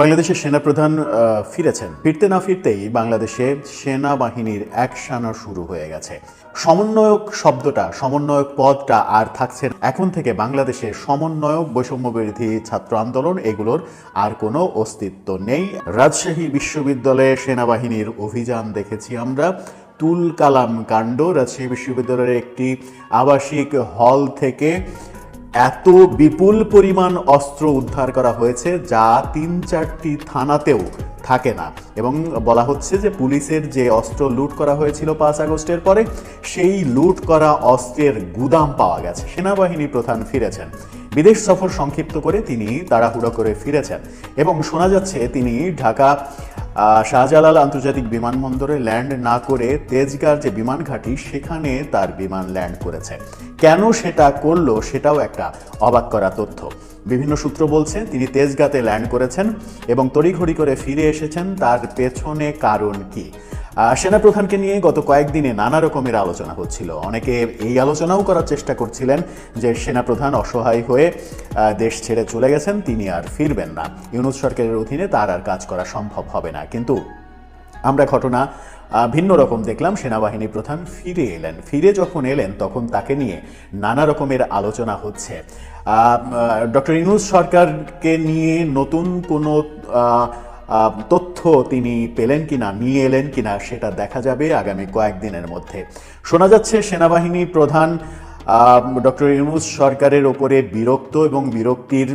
বাংলাদেশের সেনাপ্রধান ফিরেছেন। ফিরতে না ফিরতেই বাংলাদেশে সেনাবাহিনীর অ্যাকশনও শুরু হয়ে গেছে। সমন্বয়ক শব্দটা, সমন্বয়ক পদটা আর থাকছে এখন থেকে বাংলাদেশে সমন্বয়ক বৈষম্য বিরোধী ছাত্র আন্দোলন, এগুলোর আর কোনো অস্তিত্ব নেই। রাজশাহী বিশ্ববিদ্যালয়ে সেনাবাহিনীর অভিযান দেখেছি আমরা। তুল কালাম কাণ্ড, রাজশাহী বিশ্ববিদ্যালয়ের একটি আবাসিক হল থেকে এত বিপুল পরিমাণ অস্ত্র উদ্ধার করা হয়েছে যা তিন চারটি থানাতেও থাকে না। এবং বলা হচ্ছে যে পুলিশের যে অস্ত্র লুট করা হয়েছিল পাঁচ আগস্টের পরে, সেই লুট করা অস্ত্রের গুদাম পাওয়া গেছে। সেনাবাহিনী প্রধান ফিরেছেন। বিদেশ সফর সংক্ষিপ্ত করে তিনি তাড়াহুড়ো করে ফিরেছেন। এবং শোনা যাচ্ছে তিনি ঢাকা শাহজালাল আন্তর্জাতিক বিমানবন্দরে ল্যান্ড না করে তেজগাঁর যে বিমান ঘাঁটি, সেখানে তার বিমান ল্যান্ড করেছে। কেন সেটা করল সেটাও একটা অবাক করা তথ্য। বিভিন্ন সূত্র বলছে, তিনি তেজগাতে ল্যান্ড করেছেন এবং তড়িঘড়ি করে ফিরে এসেছেন, তার পেছনে কারণ কি? সেনাপ্রধানকে নিয়ে গত কয়েকদিনে নানা রকমের আলোচনা হচ্ছিল। অনেকে এই আলোচনাও করার চেষ্টা করছিলেন যে সেনাপ্রধান অসহায় হয়ে দেশ ছেড়ে চলে গেছেন, তিনি আর ফিরবেন না। ইউনুস সরকারের অধীনে তার আর কাজ করা সম্ভব হবে না। কিন্তু আমরা ঘটনা ভিন্ন রকম দেখলাম সেনাবাহিনী প্রধান ফিরে এলেন। ফিরে যখন এলেন, তখন তাকে নিয়ে নানা রকমের আলোচনা হচ্ছে। ডক্টর ইনুজ সরকারকে নিয়ে নতুন কোনো তথ্য তিনি পেলেন কিনা, নিয়ে এলেন কিনা, সেটা দেখা যাবে আগামী কয়েকদিনের মধ্যে। শোনা যাচ্ছে সেনাবাহিনী প্রধান ডক্টর ইউনুস সরকারের ওপরে বিরক্ত এবং বিরক্তির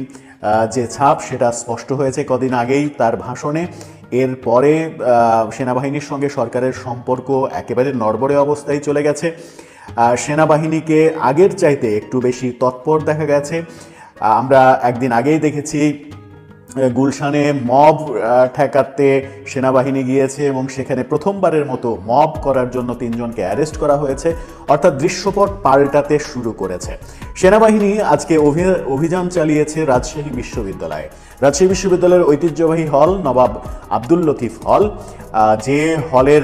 যে ছাপ, সেটা স্পষ্ট হয়েছে কদিন আগেই তার ভাষণে। এরপরে সেনাবাহিনীর সঙ্গে সরকারের সম্পর্ক একেবারে নড়বড়ে অবস্থায় চলে গেছে। সেনাবাহিনীকে আগের চাইতে একটু বেশি তৎপর দেখা গেছে। আমরা একদিন আগেই দেখেছি গুলশানে মব ঠেকাতে সেনাবাহিনী গিয়েছে এবং সেখানে প্রথমবারের মতো মব করার জন্য তিনজনকে অ্যারেস্ট করা হয়েছে। অর্থাৎ দৃশ্যপট পাল্টাতে শুরু করেছে। সেনাবাহিনী আজকে অভি- অভিযান চালিয়েছে রাজশাহী বিশ্ববিদ্যালয়ে। রাজশাহী বিশ্ববিদ্যালয়ের ঐতিহ্যবাহী হল নবাব আব্দুল লতিফ হল। যে হলের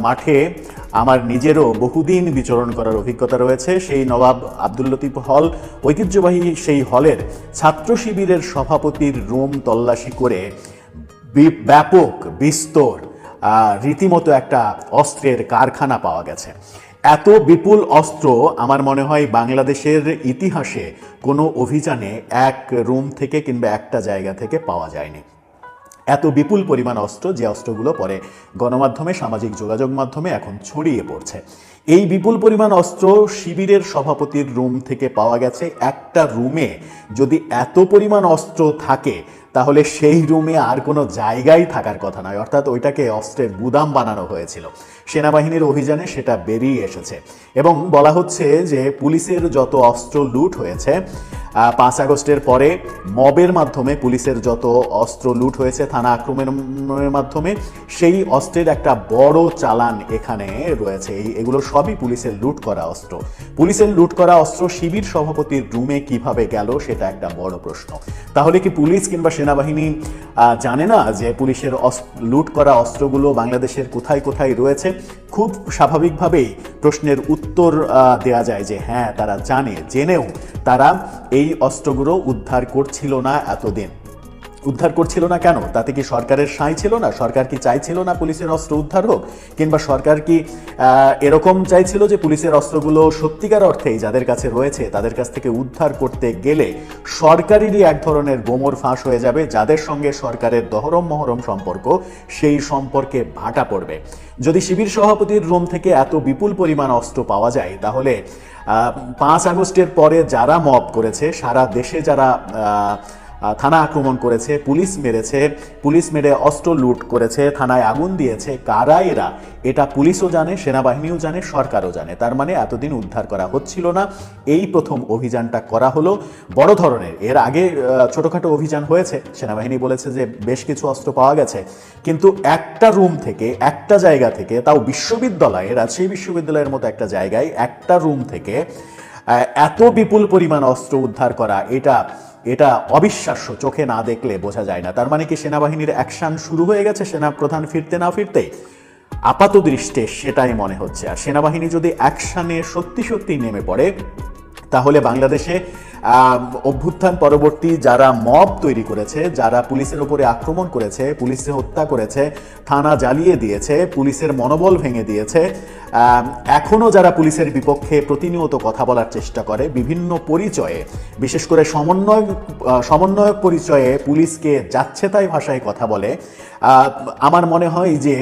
মাঠে আমার নিজেরও বহুদিন বিচরণ করার অভিজ্ঞতা রয়েছে, সেই নবাব আব্দুল লতিফ হল ঐতিহ্যবাহী সেই হলের ছাত্র শিবিরের সভাপতির রুম তল্লাশি করে ব্যাপক বিস্তর রীতিমতো একটা অস্ত্রের কারখানা পাওয়া গেছে। এত বিপুল অস্ত্র আমার মনে হয় বাংলাদেশের ইতিহাসে কোনো অভিযানে এক রুম থেকে কিংবা একটা জায়গা থেকে পাওয়া যায়নি। এত বিপুল পরিমাণ অস্ত্র, যে অস্ত্রগুলো পরে গণমাধ্যমে, সামাজিক যোগাযোগ মাধ্যমে এখন ছড়িয়ে পড়ছে। এই বিপুল পরিমাণ অস্ত্র শিবিরের সভাপতির রুম থেকে পাওয়া গেছে। একটা রুমে যদি এত পরিমাণ অস্ত্র থাকে, তাহলে সেই রুমে আর কোনো জায়গায় থাকার কথা নয়। অর্থাৎ ওইটাকে অস্ত্রের গুদাম বানানো হয়েছিল। সেনাবাহিনীর অভিযানে সেটা বেরিয়ে এসেছে। এবং বলা হচ্ছে যে পুলিশের যত অস্ত্র লুট হয়েছে পাঁচ আগস্টের পরে মবের মাধ্যমে পুলিশের যত অস্ত্র লুট হয়েছে, থানা আক্রমণের মাধ্যমে, সেই অস্ত্রের একটা বড় চালান এখানে রয়েছে। এগুলো সবই পুলিশের লুট করা অস্ত্র। পুলিশের লুট করা অস্ত্র শিবির সভাপতির রুমে কীভাবে গেল, সেটা একটা বড় প্রশ্ন। তাহলে কি পুলিশ কিংবা সেনাবাহিনী জানে না যে পুলিশের লুট করা অস্ত্রগুলো বাংলাদেশের কোথায় কোথায় রয়েছে? খুব স্বাভাবিকভাবেই প্রশ্নের উত্তর দেয়া যায় যে হ্যাঁ তারা জানে, জেনেও তারা এই অস্ত্রগুলো উদ্ধার করছিল না এতদিন। উদ্ধার করছিল না কেন? তাতে কি সরকারের সাঁই ছিল না? সরকার কি চাইছিল না পুলিশের অস্ত্র উদ্ধার হোক? কিংবা সরকার কি এরকম চাইছিল যে পুলিশের অস্ত্রগুলো সত্যিকার অর্থেই যাদের কাছে রয়েছে, তাদের কাছ থেকে উদ্ধার করতে গেলে সরকারেরই এক ধরনের গোমর ফাঁস হয়ে যাবে, যাদের সঙ্গে সরকারের দহরম মহরম সম্পর্ক, সেই সম্পর্কে ভাটা পড়বে। যদি শিবির সভাপতির রুম থেকে এত বিপুল পরিমাণ অস্ত্র পাওয়া যায়, তাহলে পাঁচ আগস্টের পরে যারা মব করেছে, সারা দেশে যারা থানা আক্রমণ করেছে, পুলিশ মেরেছে, পুলিশ মেরে অস্ত্র লুট করেছে, থানায় আগুন দিয়েছে কারা এরা? এটা পুলিশও জানে, সেনাবাহিনীও জানে, সরকারও জানে। তার মানে এতদিন উদ্ধার করা হচ্ছিল না। এই প্রথম অভিযানটা করা হলো বড় ধরনের। এর আগে ছোটোখাটো অভিযান হয়েছে। সেনাবাহিনী বলেছে যে বেশ কিছু অস্ত্র পাওয়া গেছে। কিন্তু একটা রুম থেকে, একটা জায়গা থেকে, তাও বিশ্ববিদ্যালয়ে, রাজশাহী বিশ্ববিদ্যালয়ের মতো একটা জায়গায়, একটা রুম থেকে এত বিপুল পরিমাণ অস্ত্র উদ্ধার করা, এটা এটা অবিশ্বাস্য, চোখে না দেখলে বোঝা যায় না। তার মানে কি সেনাবাহিনীর অ্যাকশান শুরু হয়ে গেছে সেনা প্রধান ফিরতে না ফিরতে আপাত দৃষ্টে সেটাই মনে হচ্ছে। আর সেনাবাহিনী যদি অ্যাকশানে সত্যি সত্যি নেমে পড়ে তাহলে বাংলাদেশে অভ্যুত্থান পরবর্তী যারা মব তৈরি করেছে যারা পুলিশের উপরে আক্রমণ করেছে পুলিশে হত্যা করেছে থানা জ্বালিয়ে দিয়েছে পুলিশের মনোবল ভেঙে দিয়েছে আহ, এখনও যারা পুলিশের বিপক্ষে প্রতিনিয়ত কথা বলার চেষ্টা করে বিভিন্ন পরিচয়ে বিশেষ করে সমন্বয় সমন্বয়ক পরিচয়ে পুলিশকে যাচ্ছে তাই ভাষায় কথা বলে আমার মনে হয় যে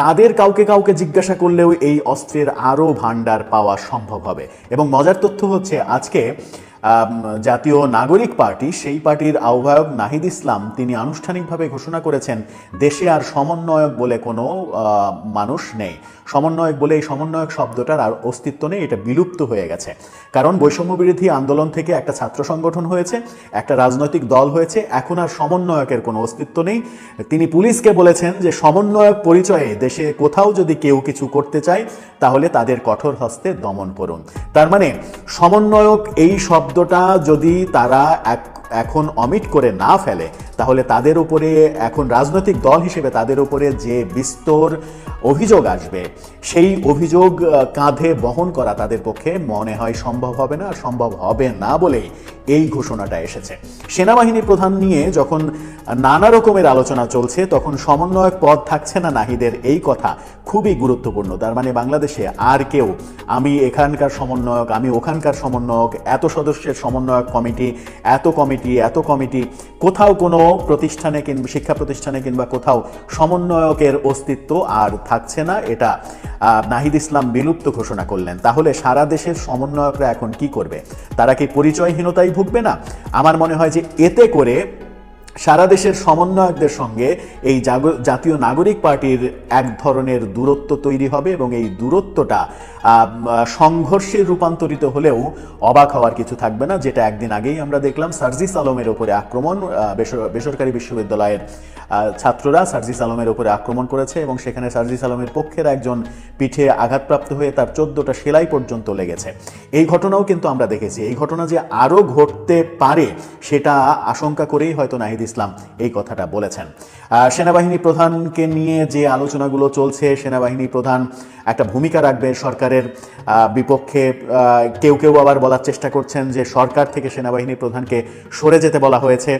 তাদের কাউকে কাউকে জিজ্ঞাসা করলেও এই অস্ত্রের আরও ভাণ্ডার পাওয়া সম্ভব হবে। এবং মজার তথ্য হচ্ছে, আজকে জাতীয় নাগরিক পার্টি, সেই পার্টির আহ্বায়ক নাহিদ ইসলাম, তিনি আনুষ্ঠানিকভাবে ঘোষণা করেছেন, দেশে আর সমন্বয়ক বলে কোনো মানুষ নেই। সমন্বয়ক বলে এই সমন্বয়ক শব্দটার আর অস্তিত্ব নেই, এটা বিলুপ্ত হয়ে গেছে। কারণ বৈষম্য বিরোধী আন্দোলন থেকে একটা ছাত্র সংগঠন হয়েছে, একটা রাজনৈতিক দল হয়েছে, এখন আর সমন্বয়কের কোনো অস্তিত্ব নেই। তিনি পুলিশকে বলেছেন যে সমন্বয়ক পরিচয়ে দেশে কোথাও যদি কেউ কিছু করতে চায়, তাহলে তাদের কঠোর হস্তে দমন করুন। তার মানে সমন্বয়ক এই শব্দটা যদি তারা এক এখন অমিট করে না ফেলে, তাহলে তাদের উপরে, এখন রাজনৈতিক দল হিসেবে তাদের উপরে যে বিস্তর অভিযোগ আসবে, সেই অভিযোগ কাঁধে বহন করা তাদের পক্ষে মনে হয় সম্ভব হবে না সম্ভব হবে না বলেই এই ঘোষণাটা এসেছে। সেনাবাহিনী প্রধান নিয়ে যখন নানা রকমের আলোচনা চলছে, তখন সমন্বয়ক পদ থাকছে না নাহিদের এই কথা খুবই গুরুত্বপূর্ণ। তার মানে বাংলাদেশে আর কেউ, আমি এখানকার সমন্বয়ক, আমি ওখানকার সমন্বয়ক, এত সদস্যের সমন্বয়ক কমিটি, এত কমিটি এত কমিটি, কোথাও কোনো প্রতিষ্ঠানে কিংবা শিক্ষা প্রতিষ্ঠানে কিংবা কোথাও সমন্বয়কের অস্তিত্ব আর থাকছে না। এটা নাহিদ ইসলাম বিলুপ্ত ঘোষণা করলেন। তাহলে সারা দেশের সমন্বয়করা এখন কি করবে? তারা কি পরিচয়হীনতায় ভুগবে না। আমার মনে হয় যে এতে করে সারা দেশের সমন্বয়কদের সঙ্গে এই জাতীয় নাগরিক পার্টির এক ধরনের দূরত্ব তৈরি হবে এবং এই দূরত্বটা সংঘর্ষে রূপান্তরিত হলেও অবাক হওয়ার কিছু থাকবে না, যেটা একদিন আগেই আমরা দেখলাম। সার্জিস আলমের উপরে আক্রমণ বেসরকারি বিশ্ববিদ্যালয়ের ছাত্ররা সার্জিস আলমের উপরে আক্রমণ করেছে এবং সেখানে সার্জিস আলমের পক্ষের একজন পিঠে আঘাতপ্রাপ্ত হয়ে তার চোদ্দটা সেলাই পর্যন্ত লেগেছে। এই ঘটনাও কিন্তু আমরা দেখেছি। এই ঘটনা যে আরও ঘটতে পারে, সেটা আশঙ্কা করেই হয়তো নাহিদ ইসলাম এই কথাটা বলেছেন। সেনাবাহিনী প্রধানকে নিয়ে যে আলোচনাগুলো চলছে, সেনাবাহিনী প্রধান একটা ভূমিকা রাখবে সরকারের বিপক্ষে কেউ কেউ আবার বলার চেষ্টা করছেন যে সরকার থেকে সেনাবাহিনী প্রধানকে সরে যেতে বলা হয়েছে,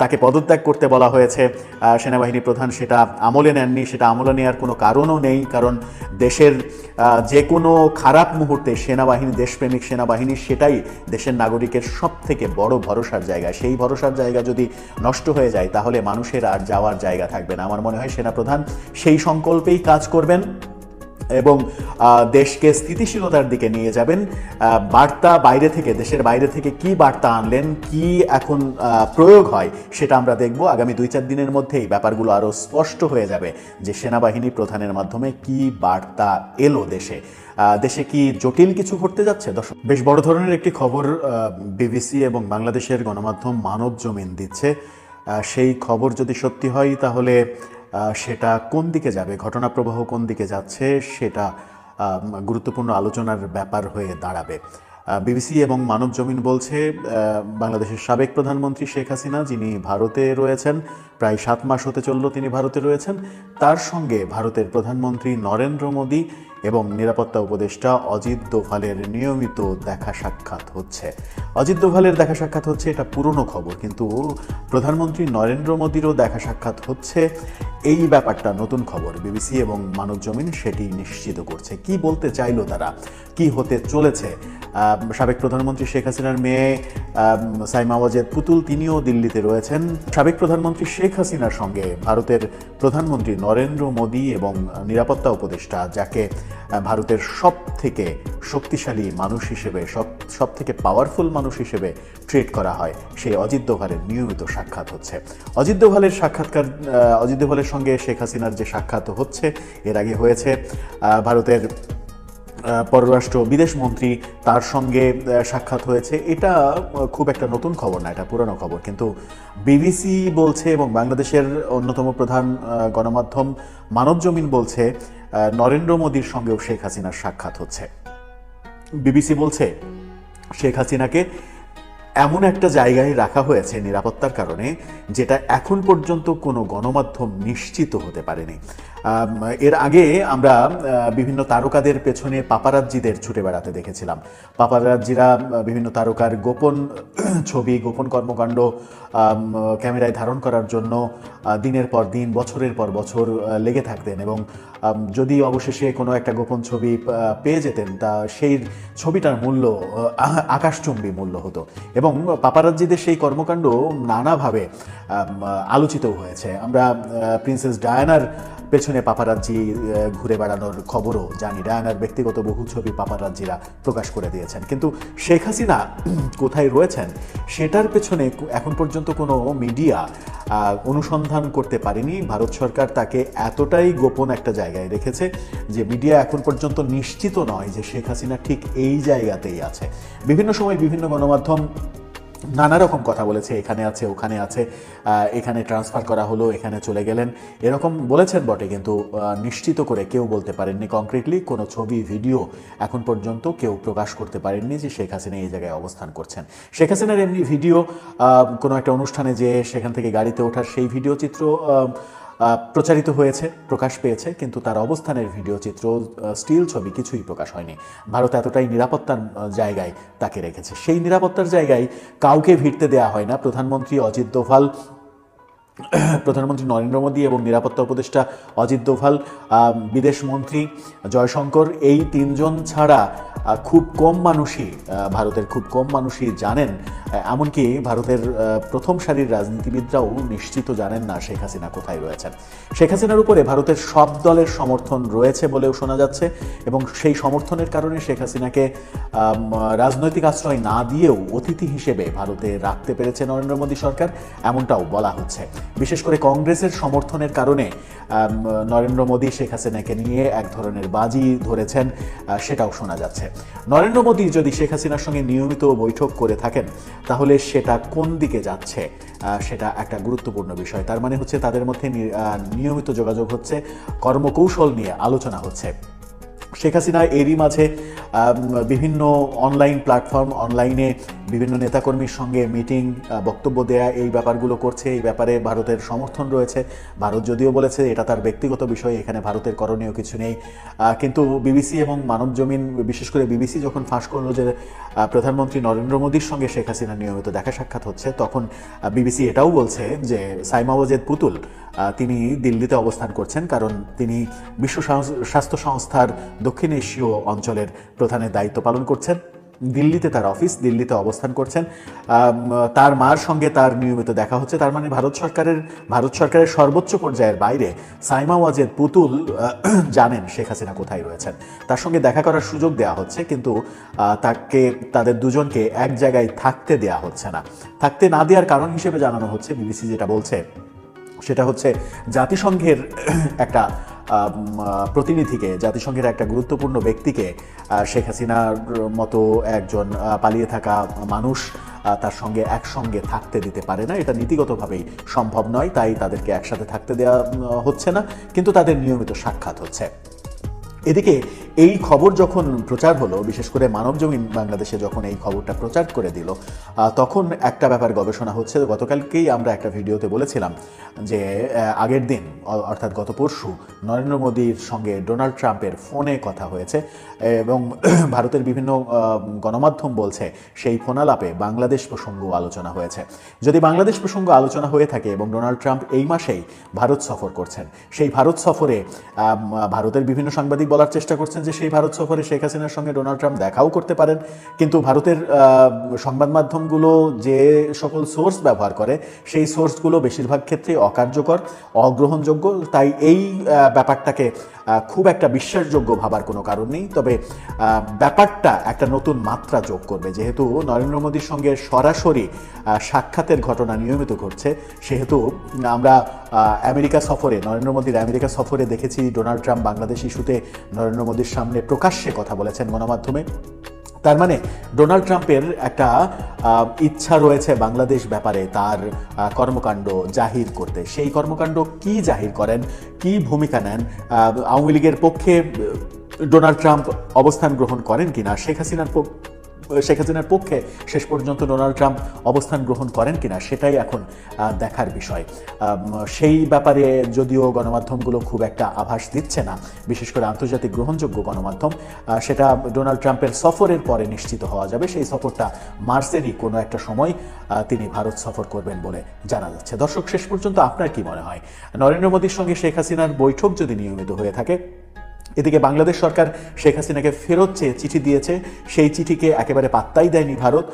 তাকে পদত্যাগ করতে বলা হয়েছে। সেনাবাহিনী প্রধান সেটা আমলে নেননি, সেটা আমলে নেওয়ার কোনো কারণও নেই, কারণ দেশের যে কোনো খারাপ মুহূর্তে সেনাবাহিনী, দেশপ্রেমিক সেনাবাহিনী সেটাই দেশের নাগরিকের সব থেকে বড় ভরসার জায়গা। সেই ভরসার জায়গা যদি নষ্ট হয়ে যায়, তাহলে মানুষের আর যাওয়ার জায়গা থাকবে না। আমার মনে হয় সেনাপ্রধান সেই সংকল্পেই কাজ করবেন এবং দেশকে স্থিতিশীলতার দিকে নিয়ে যাবেন। বার্তা বাইরে থেকে, দেশের বাইরে থেকে কি বার্তা আনলেন, কি এখন প্রয়োগ হয়, সেটা আমরা দেখব। আগামী দুই চার দিনের মধ্যেই ব্যাপারগুলো আরও স্পষ্ট হয়ে যাবে যে সেনাবাহিনী প্রধানের মাধ্যমে কি বার্তা এলো দেশে। দেশে কি জটিল কিছু ঘটতে যাচ্ছে? দর্শক, বেশ বড় ধরনের একটি খবর বিবিসি এবং বাংলাদেশের গণমাধ্যম মানব জমিন দিচ্ছে। সেই খবর যদি সত্যি হয়, তাহলে সেটা কোন দিকে যাবে? ঘটনা প্রবাহ কোন দিকে যাচ্ছে? সেটা গুরুত্বপূর্ণ আলোচনার ব্যাপার হয়ে দাঁড়াবে। বিবিসি এবং মানব জমিন বলছে বাংলাদেশের সাবেক প্রধানমন্ত্রী শেখ হাসিনা, যিনি ভারতে রয়েছেন, প্রায় সাত মাস হতে চলল তিনি ভারতে রয়েছেন। তার সঙ্গে ভারতের প্রধানমন্ত্রী নরেন্দ্র মোদী এবং নিরাপত্তা উপদেষ্টা অজিত দোভালের নিয়মিত দেখা সাক্ষাৎ হচ্ছে। অজিত দোভালের দেখা সাক্ষাৎ হচ্ছে, এটা পুরনো খবর, কিন্তু প্রধানমন্ত্রী নরেন্দ্র মোদীরও দেখা সাক্ষাৎ হচ্ছে। এই ব্যাপারটা নতুন খবর, বিবিসি এবং মানব জমিন সেটি নিশ্চিত করছে। কি বলতে চাইলো তারা? কি হতে চলেছে? সাবেক প্রধানমন্ত্রী শেখ হাসিনার মেয়ে সাইমা ওয়াজেদ পুতুল, তিনিও দিল্লিতে রয়েছেন। সাবেক প্রধানমন্ত্রী শেখ হাসিনার সঙ্গে ভারতের প্রধানমন্ত্রী নরেন্দ্র মোদী এবং নিরাপত্তা উপদেষ্টা, যাকে ভারতের সব থেকে শক্তিশালী মানুষ হিসেবে, সব সব থেকে পাওয়ারফুল মানুষ হিসেবে ট্রিট করা হয় সেই অজিত দোভালের নিয়মিত সাক্ষাৎ হচ্ছে। অজিত দোভালের সাক্ষাৎকার অজিত দোভালের সঙ্গে শেখ হাসিনার যে সাক্ষাৎ হচ্ছে, এর আগে হয়েছে ভারতের পররাষ্ট্র বিদেশ মন্ত্রী তার সঙ্গে সাক্ষাৎ হয়েছে। এটা খুব একটা নতুন খবর না, এটা পুরনো খবর। কিন্তু বিবিসি বলছে এবং বাংলাদেশের অন্যতম প্রধান গণমাধ্যম মানব জমিন বলছে নরেন্দ্র মোদীর সঙ্গেও শেখ হাসিনার সাক্ষাৎ হচ্ছে। বিবিসি বলছে, শেখ হাসিনাকে এমন একটা জায়গায় রাখা হয়েছে নিরাপত্তার কারণে, যেটা এখন পর্যন্ত কোনো গণমাধ্যম নিশ্চিত হতে পারেনি। এর আগে আমরা বিভিন্ন তারকাদের পেছনে পাপারাজ্জিদের ছুটে বেড়াতে দেখেছিলাম। পাপারাজ্জিরা বিভিন্ন তারকার গোপন ছবি, গোপন কর্মকাণ্ড ক্যামেরায় ধারণ করার জন্য দিনের পর দিন, বছরের পর বছর লেগে থাকতেন এবং যদি অবশেষে কোনো একটা গোপন ছবি পেয়ে যেতেন, তা সেই ছবিটার মূল্য আকাশচুম্বী মূল্য হতো এবং পাপারাজ্জিদের সেই কর্মকাণ্ড নানাভাবে আলোচিত হয়েছে। আমরা প্রিন্সেস ডায়ানার পেছনে পাপারাজ্জি ঘুরে বেড়ানোর খবরও জানি। ডায়ানার ব্যক্তিগত বহু ছবি পাপারাজ্জিরা প্রকাশ করে দিয়েছেন। কিন্তু শেখ হাসিনা কোথায় রয়েছেন? সেটার পেছনে এখন পর্যন্ত কোনো মিডিয়া অনুসন্ধান করতে পারেনি। ভারত সরকার তাকে এতটাই গোপন একটা জায়গায় রেখেছে যে মিডিয়া এখন পর্যন্ত নিশ্চিত নয় যে শেখ হাসিনা ঠিক এই জায়গাতেই আছে। বিভিন্ন সময় বিভিন্ন গণমাধ্যম নানা রকম কথা বলেছে, এখানে আছে, ওখানে আছে এখানে ট্রান্সফার করা হলো, এখানে চলে গেলেন। এরকম বলেছেন বটে, কিন্তু নিশ্চিত করে কেউ বলতে পারেননি কংক্রিটলি কোনো ছবি ভিডিও এখন পর্যন্ত কেউ প্রকাশ করতে পারেননি যে শেখ হাসিনা এই জায়গায় অবস্থান করছেন। শেখ হাসিনার এমনি ভিডিও কোনো একটা অনুষ্ঠানে যে সেখান থেকে গাড়িতে ওঠার সেই ভিডিও চিত্র প্রচারিত হয়েছে, প্রকাশ পেয়েছে, কিন্তু তার অবস্থানের ভিডিও চিত্র স্টিল ছবি কিছুই প্রকাশ হয়নি। ভারত এতটাই নিরাপত্তার জায়গায় তাকে রেখেছে। সেই নিরাপত্তার জায়গায় কাউকে ভিড়তে দেয়া হয় না। প্রধানমন্ত্রী অজিত দোভাল প্রধানমন্ত্রী নরেন্দ্র মোদী এবং নিরাপত্তা উপদেষ্টা অজিত দোভাল আহ, বিদেশ মন্ত্রী জয়শঙ্কর এই তিনজন ছাড়া খুব কম মানুষই ভারতের খুব কম মানুষই জানেন এমনকি ভারতের প্রথম সারির রাজনীতিবিদরাও নিশ্চিত জানেন না শেখ হাসিনা কোথায় রয়েছেন। শেখ হাসিনার উপরে ভারতের সব দলের সমর্থন রয়েছে বলেও শোনা যাচ্ছে এবং সেই সমর্থনের কারণে শেখ হাসিনাকে রাজনৈতিক আশ্রয় না দিয়েও অতিথি হিসেবে ভারতে রাখতে পেরেছে নরেন্দ্র মোদী সরকার এমনটাও বলা হচ্ছে। বিশেষ করে কংগ্রেসের সমর্থনের কারণে নরেন্দ্র মোদী শেখ হাসিনাকে নিয়ে এক ধরনের বাজি ধরেছেন সেটাও শোনা যাচ্ছে। নরেন্দ্র মোদী যদি শেখ হাসিনার সঙ্গে নিয়মিত বৈঠক করে থাকেন, তাহলে সেটা কোন দিকে যাচ্ছে? সেটা একটা গুরুত্বপূর্ণ বিষয়। তার মানে হচ্ছে তাদের মধ্যে নিয়মিত যোগাযোগ হচ্ছে, কর্মকৌশল নিয়ে আলোচনা হচ্ছে। শেখ হাসিনা এরই মাঝে বিভিন্ন অনলাইন প্ল্যাটফর্ম অনলাইনে বিভিন্ন নেতাকর্মীর সঙ্গে মিটিং বক্তব্য দেয়া, এই ব্যাপারগুলো করছে। এই ব্যাপারে ভারতের সমর্থন রয়েছে। ভারত যদিও বলেছে এটা তার ব্যক্তিগত বিষয়, এখানে ভারতের করণীয় কিছু নেই। কিন্তু বিবিসি এবং মানব জমিন, বিশেষ করে বিবিসি যখন ফাঁস করল যে প্রধানমন্ত্রী নরেন্দ্র মোদীর সঙ্গে শেখ হাসিনা নিয়মিত দেখা সাক্ষাৎ হচ্ছে, তখন বিবিসি এটাও বলছে যে, সাইমা ওয়াজেদ পুতুল তিনি দিল্লিতে অবস্থান করছেন, কারণ তিনি বিশ্ব স্বাস্থ্য সংস্থার দক্ষিণ এশীয় অঞ্চলের প্রধানের দায়িত্ব পালন করছেন। দিল্লিতে তার অফিস, দিল্লিতে অবস্থান করছেন। তার মার সঙ্গে তার নিয়মিত দেখা হচ্ছে। তার মানে ভারত সরকারের ভারত সরকারের সর্বোচ্চ পর্যায়ের বাইরে সাইমা ওয়াজের পুতুল জানেন শেখ হাসিনা কোথায় রয়েছেন। তার সঙ্গে দেখা করার সুযোগ দেওয়া হচ্ছে, কিন্তু তাকে, তাদের দুজনকে এক জায়গায় থাকতে দেওয়া হচ্ছে না। থাকতে না দেওয়ার কারণ হিসেবে জানানো হচ্ছে বিবিসি যেটা বলছে। সেটা হচ্ছে জাতিসংঘের একটা প্রতিনিধিকে, জাতিসংঘের একটা গুরুত্বপূর্ণ ব্যক্তিকে শেখ হাসিনার মতো একজন পালিয়ে থাকা মানুষ তার সঙ্গে একসঙ্গে থাকতে দিতে পারে না। এটা নীতিগতভাবেই সম্ভব নয়, তাই তাদেরকে একসাথে থাকতে দেওয়া হচ্ছে না, কিন্তু তাদের নিয়মিত সাক্ষাৎ হচ্ছে। এদিকে, এই খবর যখন প্রচার হলো, বিশেষ করে মানব জমিন বাংলাদেশে যখন এই খবরটা প্রচার করে দিল তখন একটা ব্যাপার গবেষণা হচ্ছে, গতকালকেই আমরা একটা ভিডিওতে বলেছিলাম যে আগের দিন অর্থাৎ গত পরশু, নরেন্দ্র মোদীর সঙ্গে ডোনাল্ড ট্রাম্পের ফোনে কথা হয়েছে এবং ভারতের বিভিন্ন গণমাধ্যম বলছে সেই ফোনালাপে বাংলাদেশ প্রসঙ্গ আলোচনা হয়েছে। যদি বাংলাদেশ প্রসঙ্গ আলোচনা হয়ে থাকে এবং ডোনাল্ড ট্রাম্প এই মাসেই ভারত সফর করছেন, সেই ভারত সফরে ভারতের বিভিন্ন সাংবাদিক বলার চেষ্টা করছেন যে সেই ভারত সফরে শেখ হাসিনার সঙ্গে ডোনাল্ড ট্রাম্প দেখাও করতে পারেন। কিন্তু ভারতের সংবাদ মাধ্যমগুলো যে সকল সোর্স ব্যবহার করে, সেই সোর্সগুলো বেশিরভাগ ক্ষেত্রে অকার্যকর, অগ্রহণযোগ্য। তাই এই ব্যাপারটাকে খুব একটা বিশ্বাসযোগ্য ভাবার কোনো কারণ নেই। তবে ব্যাপারটা একটা নতুন মাত্রা যোগ করবে। যেহেতু নরেন্দ্র মোদীর সঙ্গে সরাসরি সাক্ষাতের ঘটনা নিয়মিত ঘটছে, সেহেতু আমরা আমেরিকা সফরে, নরেন্দ্র মোদীর আমেরিকা সফরে দেখেছি ডোনাল্ড ট্রাম্প বাংলাদেশ ইস্যুতে নরেন্দ্র মোদীর সামনে প্রকাশ্যে কথা বলেছেন গণমাধ্যমে। তার মানে ডোনাল্ড ট্রাম্পের একটা ইচ্ছা রয়েছে বাংলাদেশ ব্যাপারে তার কর্মকাণ্ড জাহির করতে। সেই কর্মকাণ্ড কি জাহির করেন, কি ভূমিকা নেন আওয়ামী লীগের পক্ষে ডোনাল্ড ট্রাম্প অবস্থান গ্রহণ করেন কিনা, শেখ হাসিনার শেখ হাসিনার পক্ষে শেষ পর্যন্ত ডোনাল্ড ট্রাম্প অবস্থান গ্রহণ করেন কিনা সেটাই এখন দেখার বিষয়। সেই ব্যাপারে যদিও গণমাধ্যমগুলো খুব একটা আভাস দিচ্ছে না, বিশেষ করে আন্তর্জাতিক গ্রহণযোগ্য গণমাধ্যম সেটা ডোনাল্ড ট্রাম্পের সফরের পরে নিশ্চিত হওয়া যাবে। সেই সফরটা মার্চেরই কোনো একটা সময় তিনি ভারত সফর করবেন বলে জানা যাচ্ছে। দর্শক, শেষ পর্যন্ত আপনার কি মনে হয়? নরেন্দ্র মোদীর সঙ্গে শেখ হাসিনার বৈঠক যদি নিয়মিত হয়ে থাকে এদিকে বাংলাদেশ সরকার শেখ হাসিনাকে ফেরত চেয়ে চিঠি দিয়েছে। সেই চিঠিকে একেবারে পাত্তাই দেয়নি ভারত।